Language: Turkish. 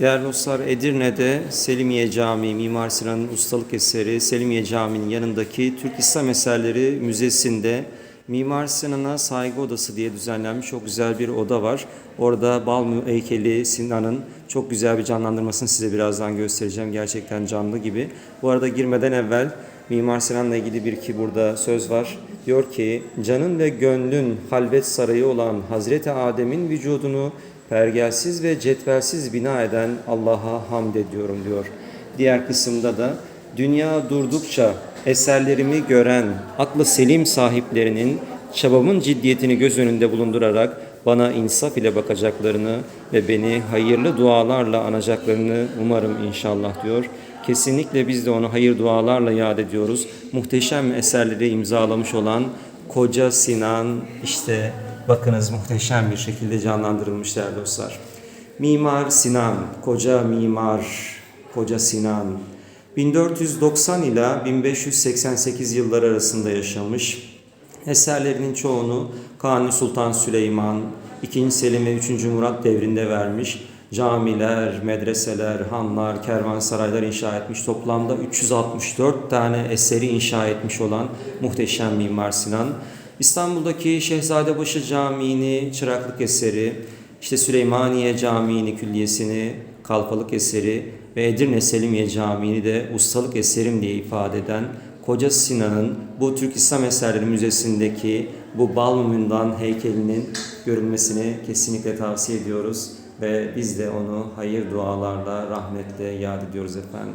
Değerli dostlar Edirne'de Selimiye Camii, Mimar Sinan'ın ustalık eseri Selimiye Camii'nin yanındaki Türk İslam Eserleri Müzesi'nde Mimar Sinan'a saygı odası diye düzenlenmiş çok güzel bir oda var. Orada Balmum heykeli Sinan'ın çok güzel bir canlandırmasını size birazdan göstereceğim. Gerçekten canlı gibi. Bu arada girmeden evvel Mimar Sinan'la ilgili bir iki burada söz var. Diyor ki, canın ve gönlün halvet sarayı olan Hazreti Adem'in vücudunu pergelsiz ve cetvelsiz bina eden Allah'a hamd ediyorum diyor. Diğer kısımda da dünya durdukça eserlerimi gören aklı selim sahiplerinin çabamın ciddiyetini göz önünde bulundurarak bana insaf ile bakacaklarını ve beni hayırlı dualarla anacaklarını umarım inşallah diyor. Kesinlikle biz de onu hayır dualarla yad ediyoruz. Muhteşem eserleri imzalamış olan Koca Sinan işte bakınız muhteşem bir şekilde canlandırılmış değerli dostlar. Mimar Sinan, koca mimar, koca Sinan 1490 ila 1588 yılları arasında yaşamış. Eserlerinin çoğunu Kanuni Sultan Süleyman, 2. Selim ve 3. Murat devrinde vermiş. Camiler, medreseler, hanlar, kervansaraylar inşa etmiş. Toplamda 364 tane eseri inşa etmiş olan muhteşem Mimar Sinan. İstanbul'daki Şehzadebaşı Camii'ni çıraklık eseri, işte Süleymaniye Camii'ni külliyesini kalfalık eseri ve Edirne Selimiye Camii'ni de ustalık eserim diye ifade eden Koca Sinan'ın bu Türk İslam Eserleri Müzesi'ndeki bu Balmumundan heykelinin görülmesini kesinlikle tavsiye ediyoruz ve biz de onu hayır dualarla rahmetle yad ediyoruz efendim.